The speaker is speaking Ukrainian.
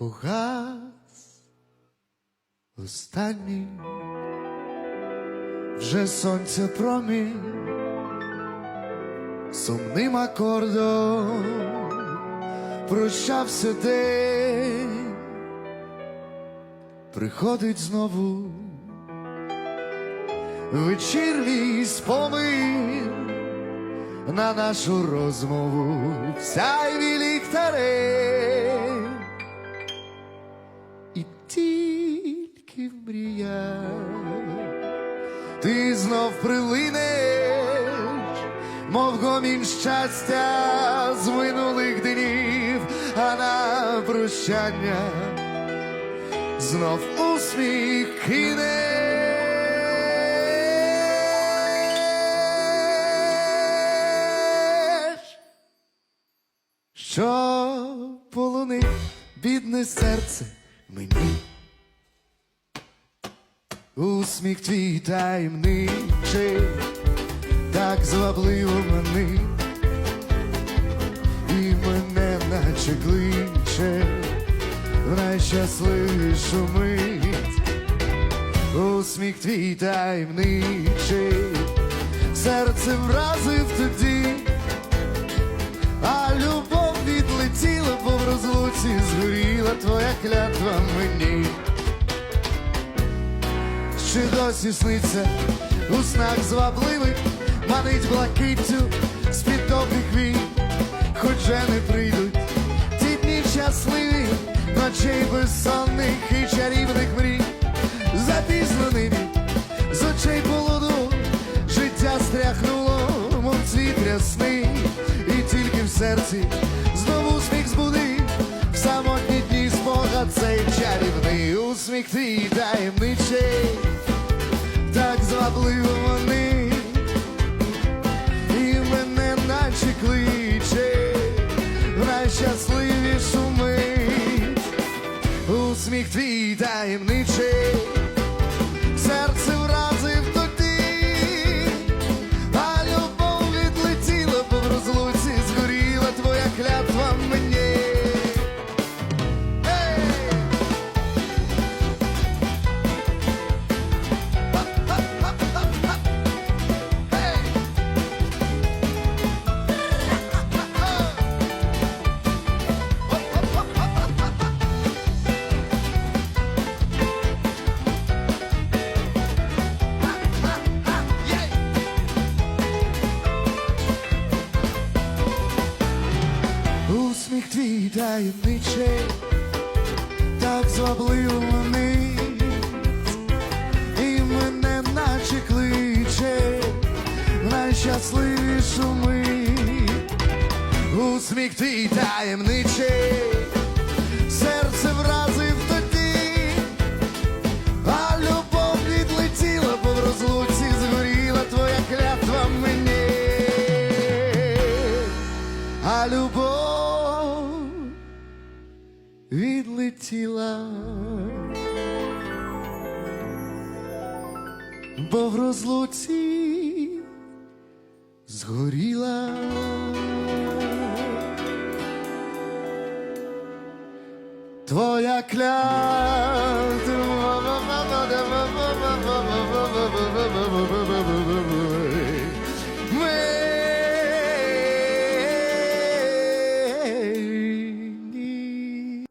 погас. Останній. Вже сонце промінь. Сумним акордом прощався день, приходить знову вечірній спомин на нашу розмову. Сяйві ліхтарей. І тільки в мріях ти знов прилинеш, мов гомін щастя з минулих днів, а на прощання знов усміх кинеш. Що полонить бідне серце мені. Усміх твій таємничий, так звабливо манить, і мене наче кличе в найщасливішу мить. Усміх твій таємничий, серце вразив тоді, а любов відлетіла, бо в розлуці згоріла твоя клятва мені. Чи досі сниться у снах звабливих, манить блакиттю з-під довгих вій, хоч же не прийдуть ті дні щасливі, ночей безсонних і чарівних мрій, запізнений з очей полоду, життя стряхнуло, мов цвіт рясний, і тільки в серці усміх твій таємничий так звабливо вони, і мене наче кличе в найщасливішу мить. Усміх твій таємничий, Усміх твій так звабливо манить, і мене наче кличе найщасливішу мить. Усміх твій таємничий, відлетіла, бо в розлуці згоріла. Твоя клятва.